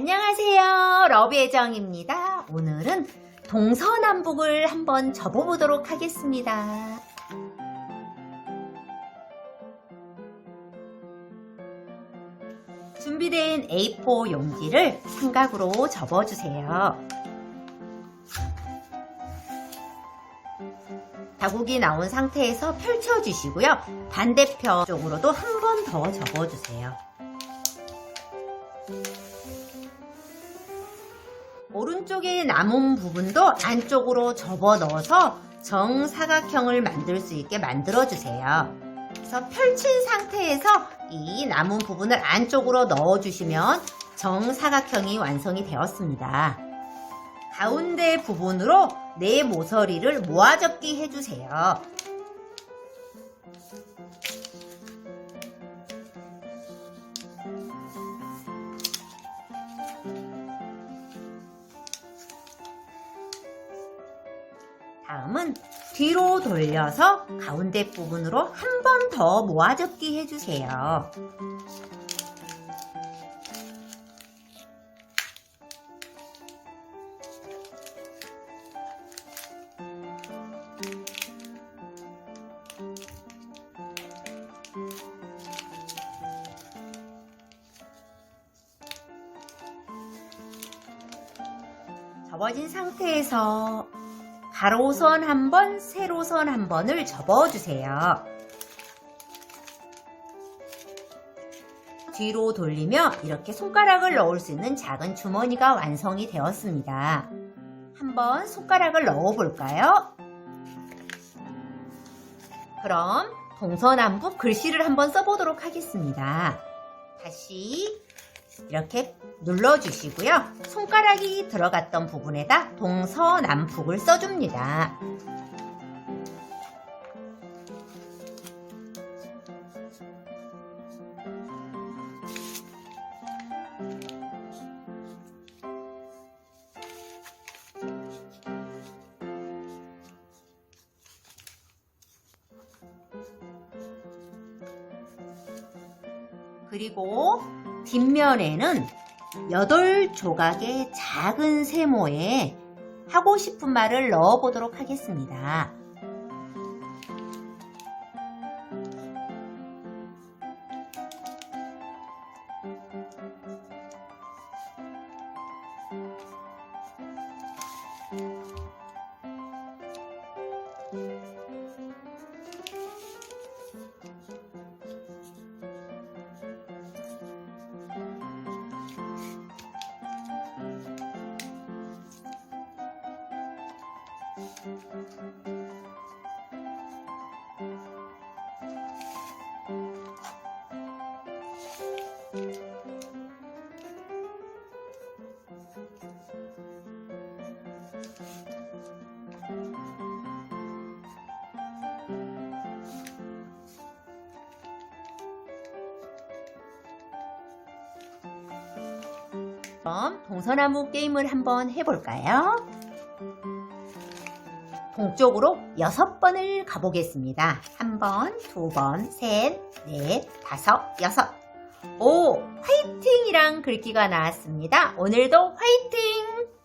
안녕하세요. 러비애정입니다. 오늘은 동서남북을 한번 접어보도록 하겠습니다. 준비된 A4 용지를 삼각으로 접어주세요. 자국이 나온 상태에서 펼쳐주시고요. 반대편 쪽으로도 한 번 더 접어주세요. 오른쪽에 남은 부분도 안쪽으로 접어 넣어서 정사각형을 만들 수 있게 만들어 주세요. 그래서 펼친 상태에서 이 남은 부분을 안쪽으로 넣어 주시면 정사각형이 완성이 되었습니다. 가운데 부분으로 내 모서리를 모아접기 해주세요. 다음은 뒤로 돌려서 가운데 부분으로 한 번 더 모아접기 해주세요. 접어진 상태에서 가로 선 한 번, 세로 선 한 번을 접어주세요. 뒤로 돌리며 이렇게 손가락을 넣을 수 있는 작은 주머니가 완성이 되었습니다. 한번 손가락을 넣어 볼까요? 그럼 동서남북 글씨를 한번 써보도록 하겠습니다. 다시 이렇게 눌러주시고요. 손가락이 들어갔던 부분에다 동서남북을 써줍니다. 그리고 뒷면에는 8조각의 작은 세모에 하고 싶은 말을 넣어 보도록 하겠습니다. 그럼 동서나무 게임을 한번 해볼까요? 동쪽으로 여섯 번을 가보겠습니다. 한 번, 두 번, 셋, 넷, 다섯, 여섯. 오, 화이팅이랑 글귀가 나왔습니다. 오늘도 화이팅!